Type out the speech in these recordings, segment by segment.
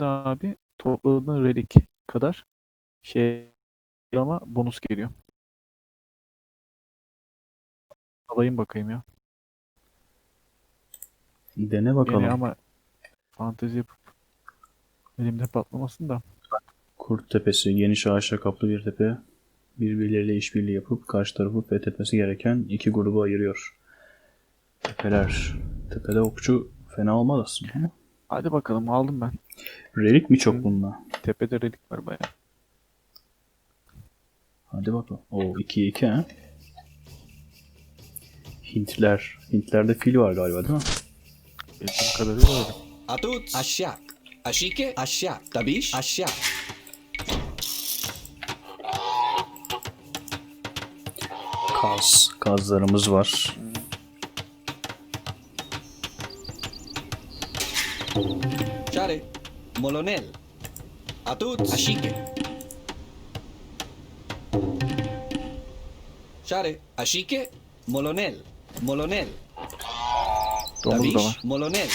de abi topladığın relik kadar şey ama bonus geliyor. Alayım bakayım ya. Dene bakalım. Gene ama fantezi yapıp elimde patlamasın da. Kurt Tepesi geniş ağaçla kaplı bir tepe. Birbirleriyle işbirliği yapıp karşı tarafı fethetmesi gereken iki grubu ayırıyor. Tepeler. Tepede okçu fena olmaz aslında ama. Hadi bakalım aldım ben. Relik mi çok bununla? Tepede relik var bayağı. Hadi bakalım. O 2'ye 2 ha. Hintler. Hintlerde fil var galiba değil mi? Bildiğim kadarıyla öyle. Atut, aşağı. Aşike, aşağı. Tabiş, aşağı. Kaz. Kazlarımız var. Share, molonel. Atut, aşike. Share, aşike, molonel. Molonel. Domuz da Tabiş, var. molonel.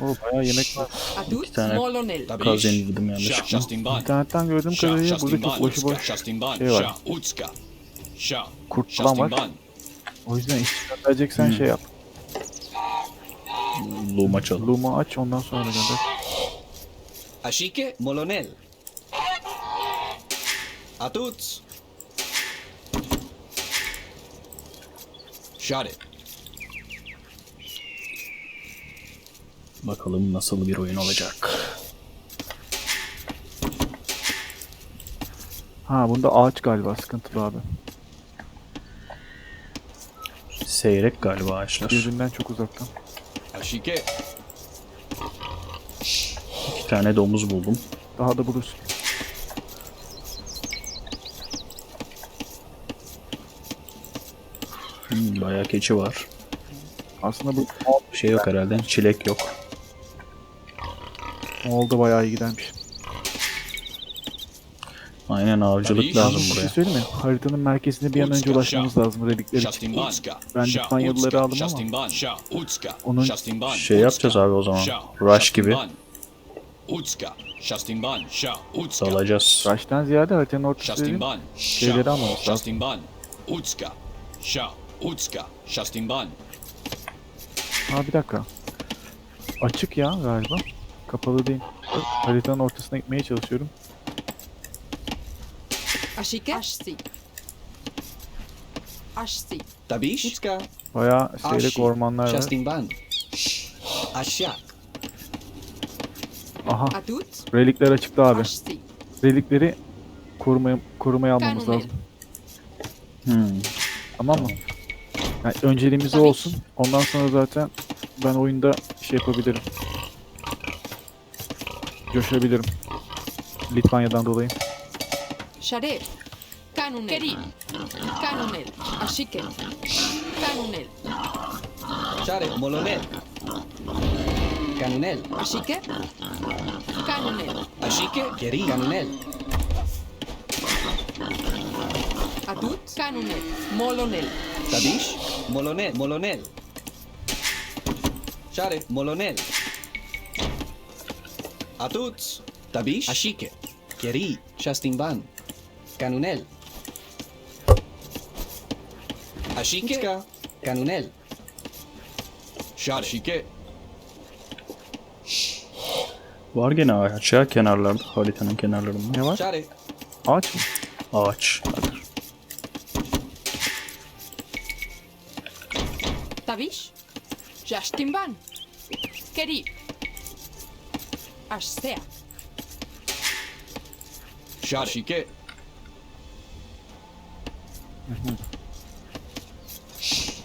O bayağı yemek var. Adut tane Molonel. Kaz yenildim yanlışlıkla. İnternetten gördüğüm kadarıyla burada çok boşu boş şey var. Kurt falan var. O yüzden işçiler vereceksen Hmm. şey yap. Loom açalım. Loom'u aç ondan sonra gönder. Aşike, molonel. Atut. Share. Bakalım nasıl bir oyun olacak. Ha bunda ağaç galiba sıkıntılı abi. Seyrek galiba ağaçlar. Birbirinden çok uzaktan. Aşike, İki tane domuz buldum. Daha da bulursun. Hmm, bayağı keçi var. Aslında bu Bir şey yok herhalde. Çilek yok. Moğol'da bayağı iyi gidermiş. Aynen avcılık lazım Bir şey buraya. söyleyeyim mi? Haritanın merkezine bir an önce ulaşmamız lazım relikler için. Ben Litvanyalıları aldım ama onun Şey yapacağız abi o zaman. Rush gibi. Dalacağız. Rush'tan ziyade haritanın ortası değil, şeyleri almamız lazım. Ha bir dakika. Açık ya galiba. Kapalı değil. Haritanın ortasına gitmeye çalışıyorum. Aşike. Aşsi. Aşsi. Tabiş, Utska. Bayağı seyrek Aşi. ormanlar var. Şastinban. Aşağı. Aha. Adut. Relikler açıkta abi. Aşsi. Relikleri korumaya, korumaya almamız Kanunel. lazım. Hmm. Tamam mı? Yani önceliğimiz o Tabii. olsun. Ondan sonra zaten ben oyunda şey yapabilirim. Coşabilirim. Litvanya'dan dolayı. Share. Kanunel. Keri. Kanunel. Aşike. Kanunel. Share, molonel. Canunel. Aşike. Kanunel. Aşike, keri. Canunel. Adut. Kanunel. Molonel. Tabiş, molonel. Molonel. Share, molonel. Atut. Tabiş. Aşike. Keri. Şastinban. Canunel. Aşike. Canunel. Aşike. Var gene ağaç ya kenarlarda. Haritanın kenarlarında. Ne var? Share. Ağaç mı? Ağaç. Tabiş. Jastimban. Keri. Aşsea. Share.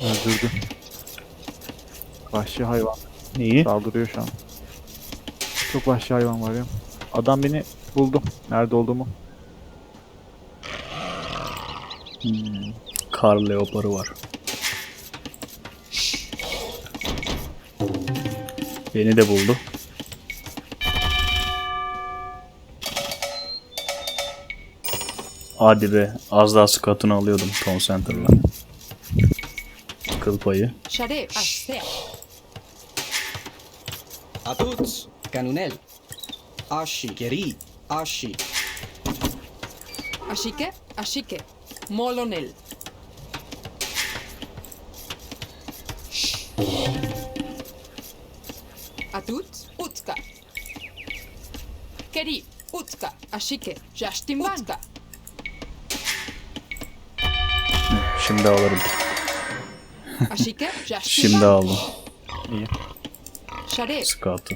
Öldürdü. Vahşi hayvan Neyi? saldırıyor şu an. Çok vahşi hayvan var ya. Adam beni buldu. Nerede olduğumu. Hmm. Kar leoparı var. Beni de buldu. Hadi be. Az daha skatını alıyordum Tom Center'la. Kıl payı. Atut. Canunel. Ashi. Geri. Ashi. Ashike, ashike. Molonel. Atut, utska. Keri, utska. Ashike, Justin Utska. Şimdi alırım. Şimdi aldım. İyi. Scout'u.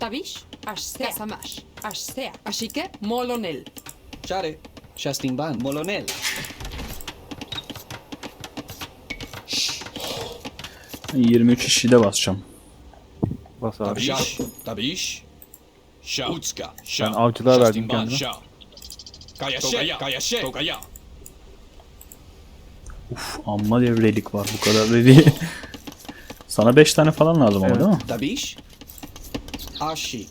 Tabish, ashseak. Samash, ashseak. Ashike, molonel. Share. Shastimban. Molonel. Ben 23 işi de basacağım. Bas abi. Tabiş, tabiş. Şa, utska, şa. Ben avcılığa verdim Şastimban, kendime. şa. Kayaşe, kayaşe, tokaya. Uf amma devrelik var bu kadar dedi. Sana 5 tane falan lazım ama Evet. değil mi? Tabish. Ashi.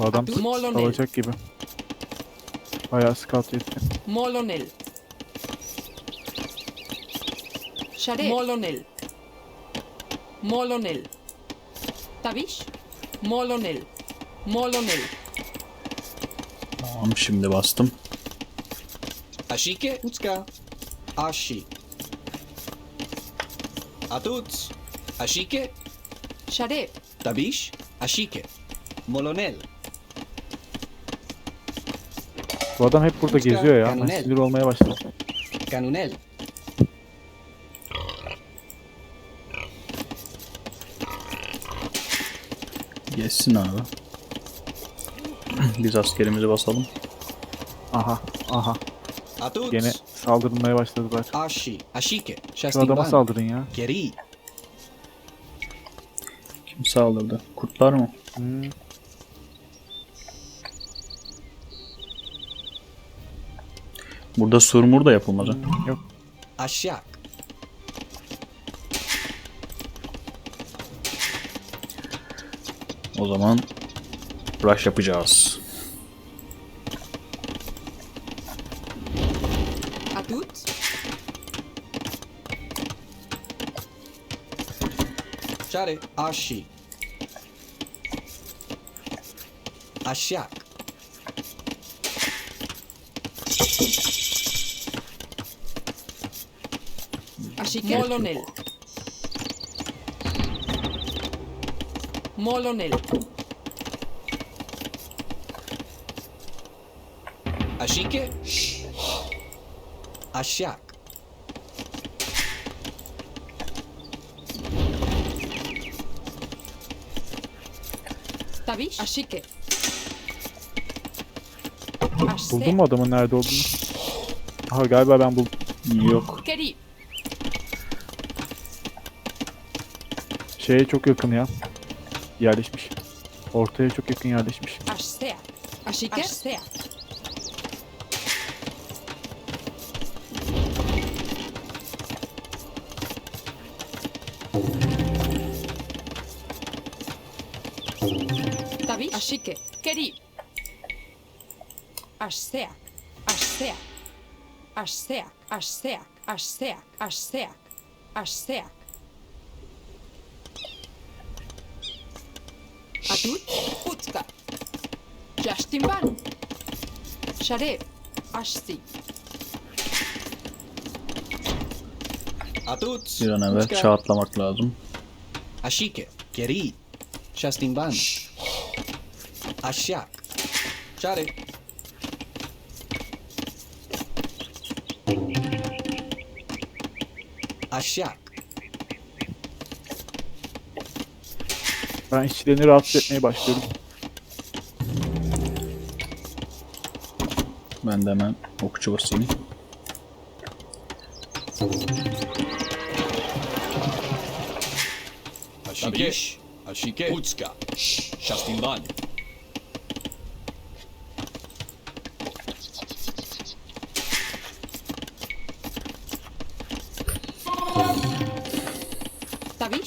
Bu adam Molonel. alacak gibi. Bayağı scout yetti. Molonel. Share. Molonel. Molonel. Tabish. Molonel. Molonel. Tamam şimdi bastım. Ashike. Utska. Ashi. Atuts. Ashike. Share. Tabish. Ashike. Molonel. Bu adam hep burada geziyor ya. Ben Kanunel. sinir olmaya başladım. Canunel. Geçsin abi. Biz askerimizi basalım. Aha. Aha. Atuts. Gene saldırmaya başladılar. Ashi. Ashike. Şu adama saldırın ya. Geri. Kim saldırdı? Kurtlar mı? Hmm. Burada surmur da yapılmaz ha. Yok. Ashak. O zaman rush yapacağız. Atut. Share. Ashi. Ashike. Molonel. Molonel. Ashike. Ashak. Tabish. Ashike. Buldun mu adamın nerede olduğunu? Aha galiba ben buldum. Yok. Keri. Şeye çok yakın ya. Yerleşmiş. Ortaya çok yakın yerleşmiş. Ashseak. Ashike. Ashseak. Tabish. Ashike. Keri. Ashseak. Ashseak. Ashseak. Ashseak. Ashseak. Ashseak. Ashseak. Atut. Utska. Justinban. Share. Ashsi. Atuts. Bir an evvel Utka. çağ atlamak lazım. Ashike. Geri. Shastimban. Ashak. Share. Ashak. Ben işçilerini rahatsız etmeye başlıyorum. Ben de hemen okçu basayım. Ashike, Ashike, Utska, Şastindan.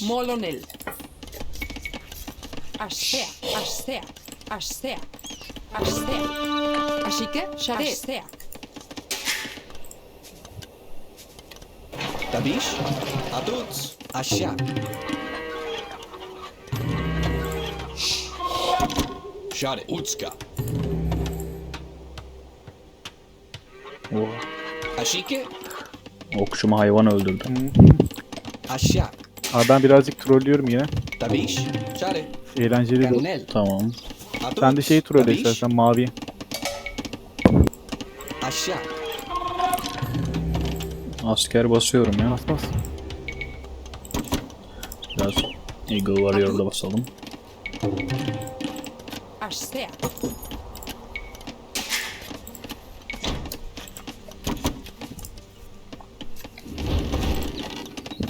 Molonel. Aşsea. Aşsea. Aşsea. Aşsea. Aşike. Şare. Aşsea. Tabiş. Atuts. Aşağı. Share. Utska. Oo. Aşike. Okçumu hayvan öldürdü. Aşağı. Abi ben birazcık trollüyorum yine. Tabiş. Şare. Eğlenceli de. Tamam. Atuts. Sen de şeyi trolle Tabiş. istersen mavi. Aşağı. Asker basıyorum ya. Bas bas. Biraz Eagle Warrior'da basalım. Aşsea.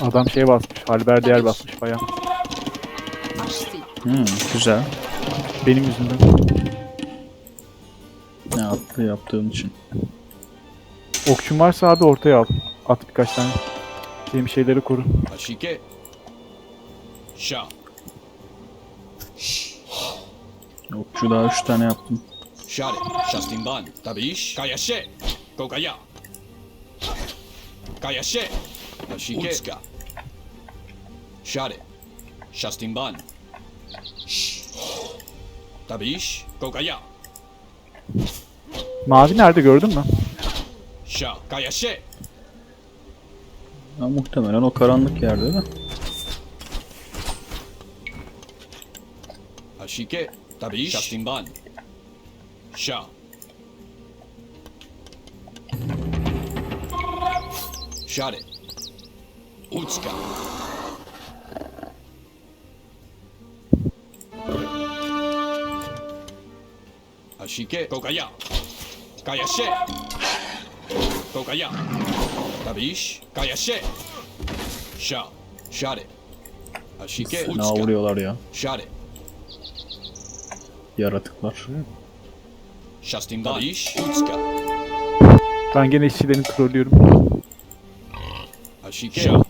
Adam şey basmış. Halber değer basmış baya. Hmm, güzel. Benim yüzümden. Ne yaptı yaptığım için. Okçun varsa abi ortaya al. At birkaç tane. Benim şeyleri koru. Ashike. Sha. Okçu daha 3 tane yaptım. Share. Shastimban. Tabish. Kayashe. Kokaya. Kayashe. Ashike. Utska. Share. Shastimban. Tabish. Kokaya. Mavi nerede gördün mü? Sha. Kayashe. Ya, muhtemelen o karanlık yerde de. Ashike. Tabish. Shastimban. Sha. Share. Utska. Ashike. Kokaya. Kayashe. Kokaya. Tabish. Kayashe. Sha. Share. Ashike. Ne Utska. vuruyorlar ya. Share. Yaratıklar. Tabish. Utska. Ben gene işçilerini trollüyorum. Ashike. Sha.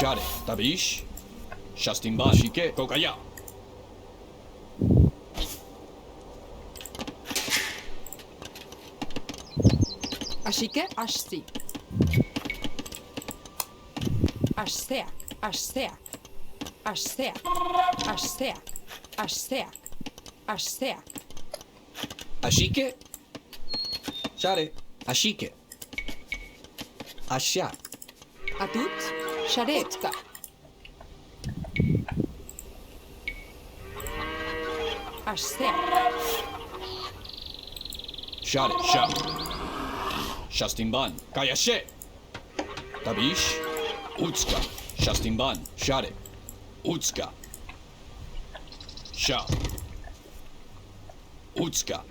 Share. Tabish. Shastimban. Ashike. Kokaya. Ashike, ashzi. Astear, asteak, astea, astea, asteak, astea. Ashike. Xeret, ashike. Asha. A duts, xeretska. Astear. Shot it. Sha. Shastimban. Kayashe. Tabish. Utska. Shastimban. Share. Utska. Sha. Utska.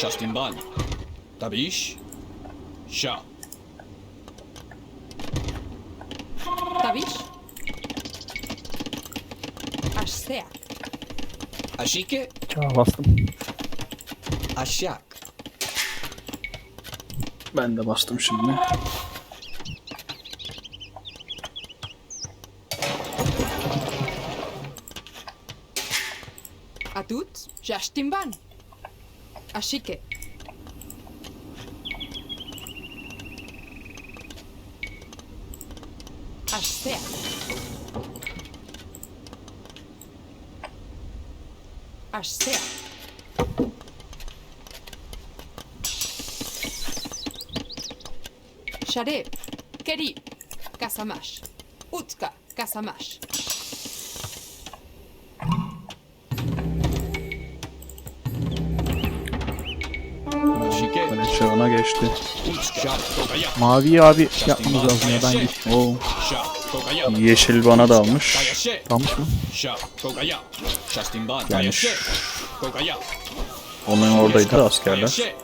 Shastimban. Tabish. Sha. Tabiş. Aşsea. Aşike. Çağ bastım. Ben de bastım şimdi. Atut. Şaştimban. Aşike. Aşsea. Aşsea. Şarep. Keri. Kasamaş. Utka. Kasamaş. Böyle çağına geçti. Maviyi abi yapmamız lazım ya ben git. Oo. Yeşil bana dalmış. Kayashe. Kalmış mı? Kokaya. Onun oradaydı askerler. Kayashe.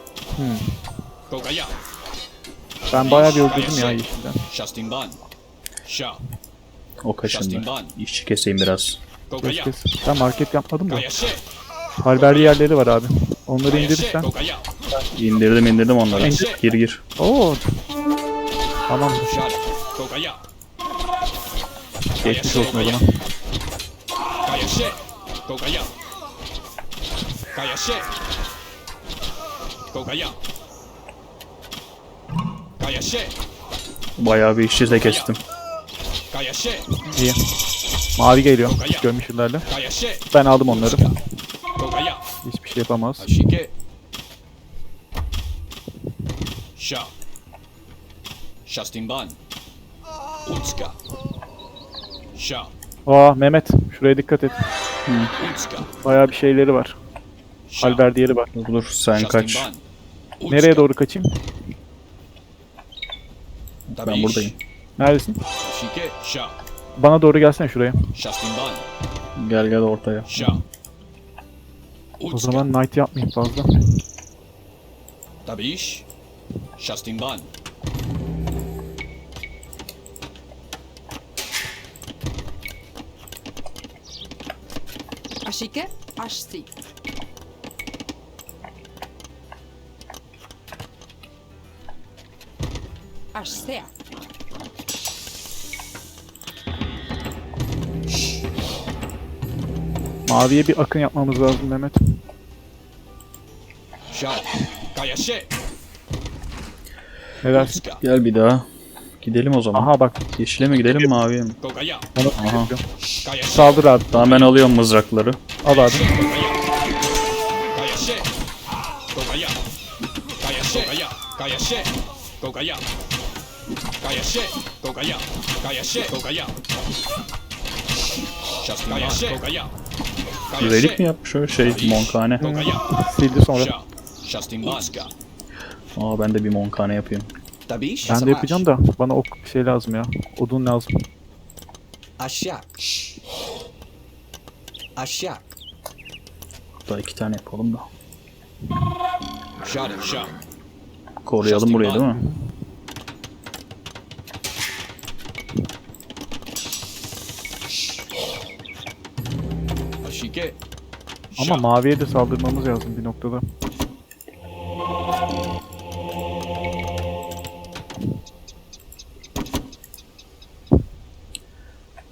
Ben bayağı bir öldürdüm ya yeşilden. O kaşındı. İşçi keseyim biraz. Kes. Ben market yapmadım da. Halberli yerleri var abi. Onları indirirsen. İndirdim indirdim onları. Kayashe. Gir gir. Oo Tamam. Geçmiş olsun o zaman. Kayashe. Bayağı bir işçi de kestim. İyi. Mavi geliyor. Görmüşlerle. Ben aldım onları. Hiçbir şey yapamaz. Sha. Shastinban. Utska. Aa Mehmet şuraya dikkat et. Utska. Bayağı bir şeyleri var. Sha. Alberdiyeri var. Dur sen kaç. Nereye doğru kaçayım? Ben Tabiş. buradayım. Neredesin? Ashike. Sha. Bana doğru gelsene şuraya. Shastinban. Gel gel ortaya. Sha. O zaman night yapmayayım fazla. Tabiş. Shastinban. Ashike, Ashsea. Maviye bir akın yapmamız lazım Mehmet. Ne dersin? Gel bir daha. Gidelim o zaman. Aha bak. Yeşile mi gidelim maviye mi? Kokaya. Onu Aha. Kayashe. Saldır abi. Tamam ben alıyorum mızrakları. Al abi. Kokaya. Kayashe. Kokaya. Kayashe. Kokaya. Kayashe. Kokaya. Kayashe. Kokaya. Shastinban. Kayashe. Kokaya. Relik mi yapmış o şey monkane? Sildi sonra. Shastinban. Utska. Aa ben de bir monkane yapayım. Ben de yapacağım da bana ok şey lazım ya. Odun lazım. Aşağı. Aşağı. Hatta iki tane yapalım da. Koruyalım burayı değil mi? Ama maviye de saldırmamız lazım bir noktada.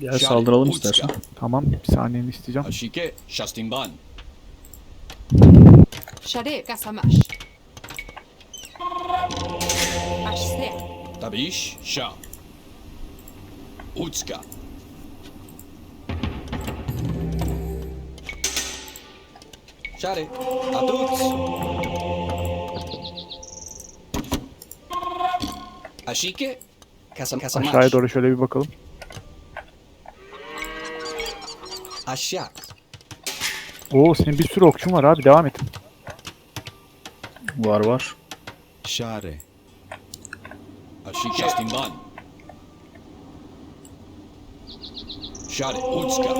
Gel saldıralım istersen. Tamam bir saniyeni isteyeceğim. Ashike. Shastinban. Shade, kasamash. Ashsea. Tabish. Sha. Utska. Şare. Atuts. Ashike. Kasam kasamash. Aşağıya doğru şöyle bir bakalım. Aşağı. Oo senin bir sürü okçun var abi devam et. Var var. Share. Ashike. Shastinban. Share. Utska.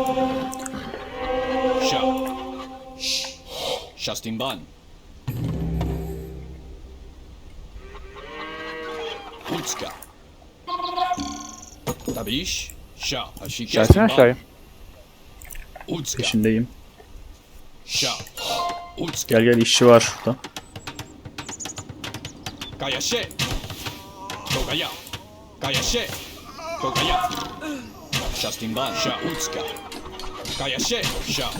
Sha. Shastinban. Utska. Tabish. Sha. Ashike. Gelsene aşağıya. Utska. Peşindeyim. Sha. Utska. Gel gel işçi var şurada. Kayashe. Kokaya. Kayashe. Kokaya. Shastinban. Sha. Utska. Kayashe. Sha.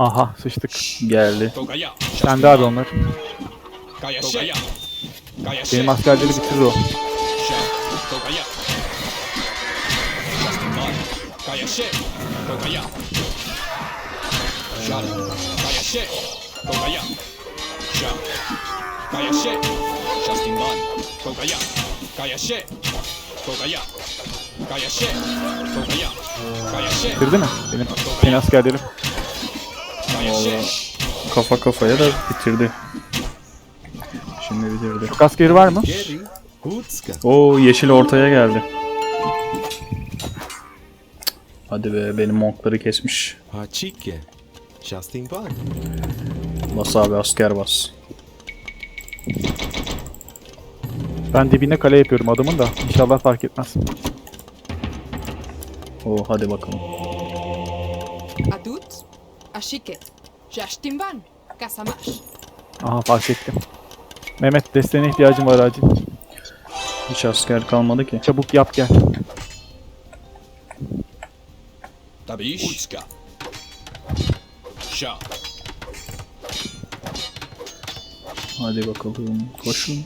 Aha sıçtık. Geldi. Kokaya. Sen de abi onlar. Benim askerleri bitirir o. Bitirdi mi? Benim, benim askerlerim. Kayashe. Kafa kafaya da bitirdi. Şimdi bitirdi. Çok askeri var mı? Oo yeşil ortaya geldi. Hadi be benim monkları kesmiş. Hachike. Shastinban. Bas abi asker bas. Ben dibine kale yapıyorum adamın da. İnşallah fark etmez. Oo hadi bakalım. Adut. Ashike. Jashtimban. Kasamash. Aha fark ettim. Mehmet desteğine ihtiyacım var acil. Hiç asker kalmadı ki. Çabuk yap gel. Tabiş. Utska. Şah. Hadi bakalım. Koşun.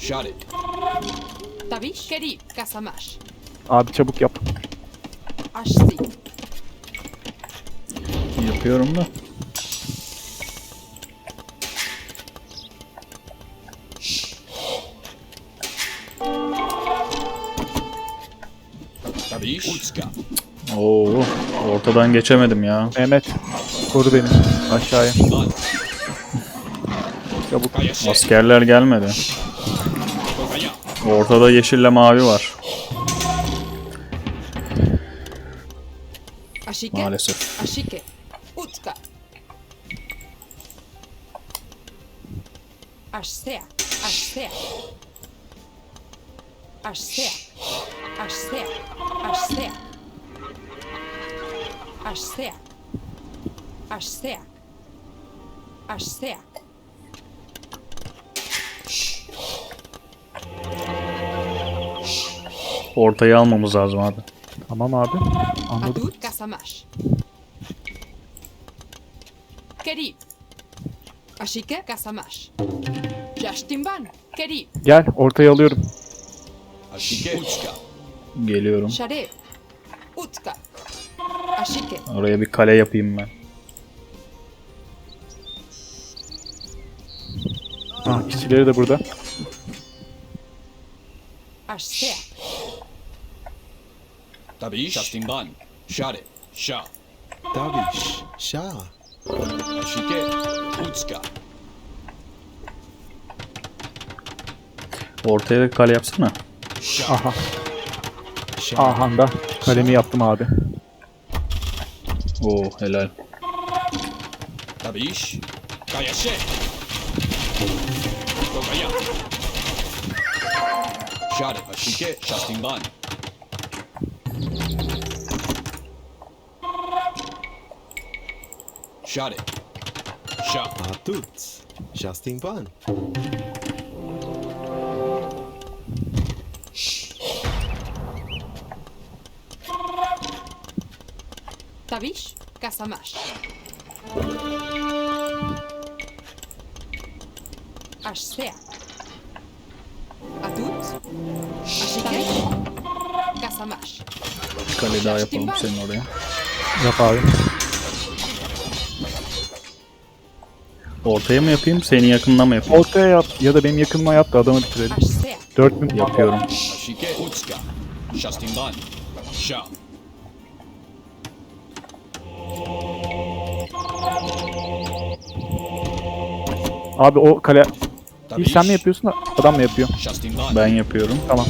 Şarik. Tabiş. Kerib. Kasamash. Abi çabuk yap. Ashsi. Yapıyorum da. Ortadan geçemedim ya. Mehmet koru beni aşağıya. Çabuk. Askerler gelmedi. Ortada yeşille mavi var. Maalesef. Ashike. Utska. Ashsea. Ashsea. Ashsea. Aşsea. Aşsea. Aşsea. Ortayı almamız lazım abi. Tamam abi. Anladım. Adur kasamaş. Kerib. Aşike kasamaş. Jaştimban. Kerib. Gel ortayı alıyorum. Aşike. Geliyorum. Şarev. Utka. Karşıki. Oraya bir kale yapayım ben. Ha, işçileri de burada. Aşağı. Tabii iş. Justin Ban. Şare. Şa. Tabii iş. Şa. Şike. Utska. Ortaya da kale yapsana. Aha. Ahanda kalemi yaptım abi. Oo helal. Tabii iş. Kaya şey. Kaya. Şare aşike şastinban. Şare. Şa. Atut. Şastinban. Şastinban. bicho, caça macho. Acho certo. Adult. Acho Caça macho. Bir kale daha yapalım senin oraya. Yap abi. Ortaya mı yapayım, senin yakınına mı yapayım? Ortaya yap ya da benim yakınıma yap da adamı bitirelim. Acho certo. 4000 yapıyorum. Şike Hutska. Şastindan. Şam. Abi o kale Tabiş. sen mi yapıyorsun adam mı yapıyor? Ben yapıyorum. Tamam.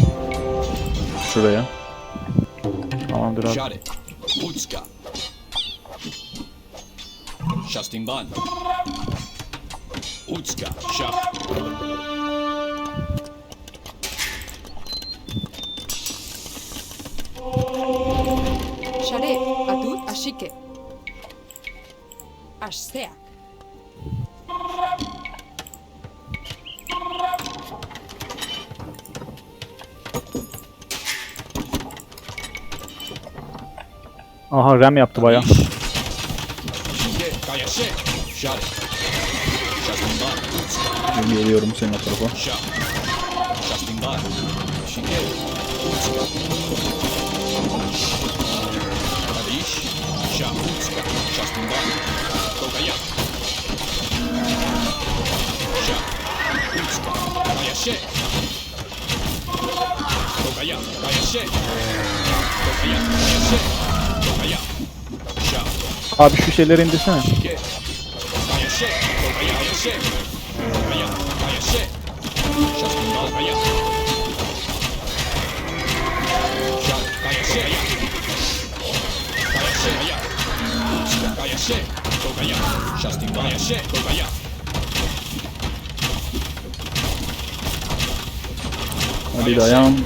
Şuraya. Tamamdır abi. Şarik. Utska. Şah. Sharev. Adut. Ashike. Ashsea. Aha rem yaptı baya. Geliyorum senin o tarafa. Kayaşe. Kayaşe. Kayaşe. Abi şu şeyleri indirsene. Hadi dayan.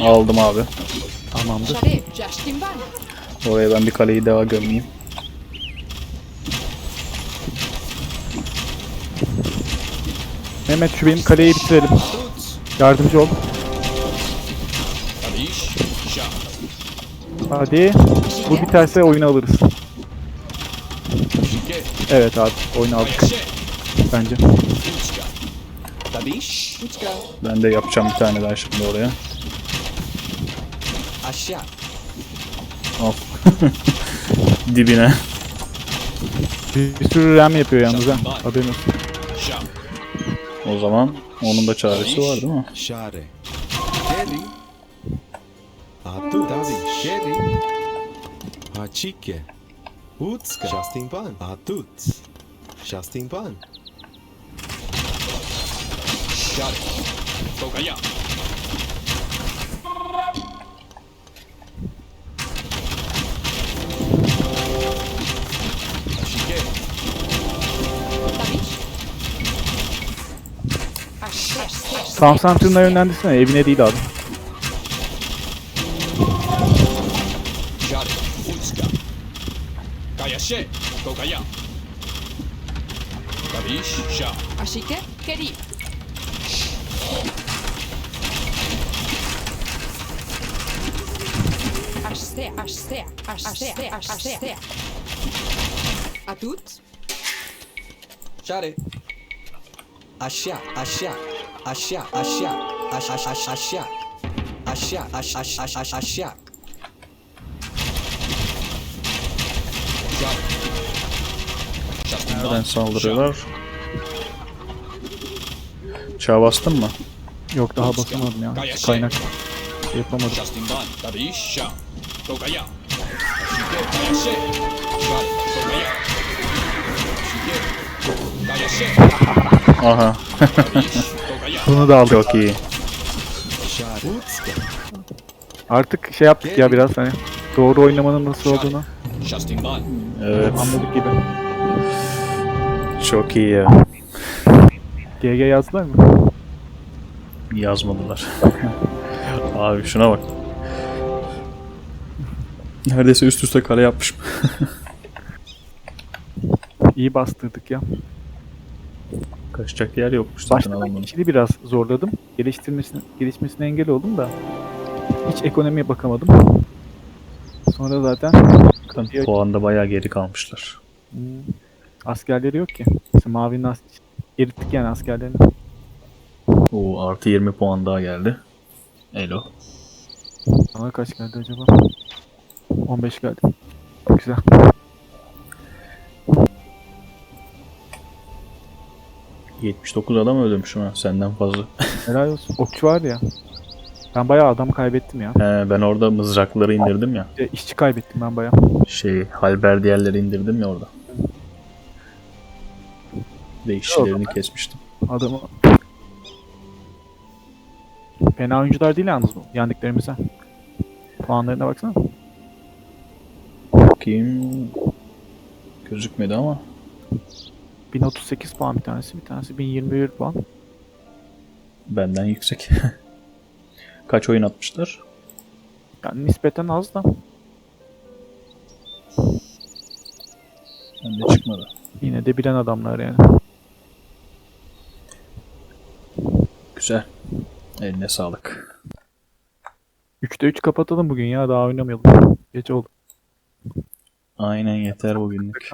Aldım abi. Tamamdır. Oraya ben bir kaleyi daha gömeyim. Mehmet şu benim kaleyi bitirelim. Yardımcı ol. Hadi. Bu biterse oyunu alırız. Şike. Evet abi oyunu aldık Ayaşe. bence. Ben de yapacağım bir tane daha şimdi oraya. Aşağı. Al. Dibine. Bir, bir sürü RAM yapıyor yalnız ha. Haberin olsun. O zaman onun da çaresi var değil mi? Share. Geri. Atut. Tabiş. Geri. Hachike. Utska. Justin Pan. Atut. Justin Pan. Şare. Tokaya. Aş, aş, Tam Center'ına yönlendirsene evine değil abi. Şare. Utska. Kayaşe. Tokaya. Tabiş. Şa. Ashike, querido. Ashsea, ashsea, Aşağı. Aşağı. Aşağı. Aşağı. Aş aş aş aşağı. Aşağı. Aş aş aş aş aşağı. Şare. Justin Nereden saldırıyorlar? Çağ bastın mı? Yok daha basamadım ya. Kaynak şey yapamadım. Aha. Bunu da aldık. Çok iyi. Artık şey yaptık ya biraz hani doğru oynamanın nasıl olduğunu. Evet. anladık gibi. Çok iyi ya. GG yazdılar mı? Yazmadılar. Abi şuna bak. Neredeyse üst üste kare yapmışım. İyi bastırdık ya. Kaçacak yer yokmuş zaten Başta ben biraz zorladım. Geliştirmesine, gelişmesine engel oldum da hiç ekonomiye bakamadım. Sonra zaten kapıyı Puanda bayağı geri kalmışlar. Hmm. askerleri yok ki. İşte Mavi'nin as erittik yani askerlerini. Oo artı 20 puan daha geldi. Elo. Bana kaç geldi acaba? 15 geldi. Güzel. 79 adam öldürmüşüm ha senden fazla. Helal olsun. Okçu var ya. Ben bayağı adam kaybettim ya. He, ben orada mızrakları indirdim ya. İşte işçi kaybettim ben bayağı. Şey halber diğerleri indirdim ya orada. Ve işçilerini kesmiştim. Adamı Fena oyuncular değil yalnız bu yendiklerimize. Puanlarına baksana. Bakayım. Gözükmedi ama. 1038 puan bir tanesi, bir tanesi 1021 puan. Benden yüksek. Kaç oyun atmışlar? Yani nispeten az da Bende çıkmadı. yine de bilen adamlar yani. Güzel. Eline sağlık. 3'te 3 kapatalım bugün ya daha oynamayalım. Gece oldu. Aynen yeter bugünlük.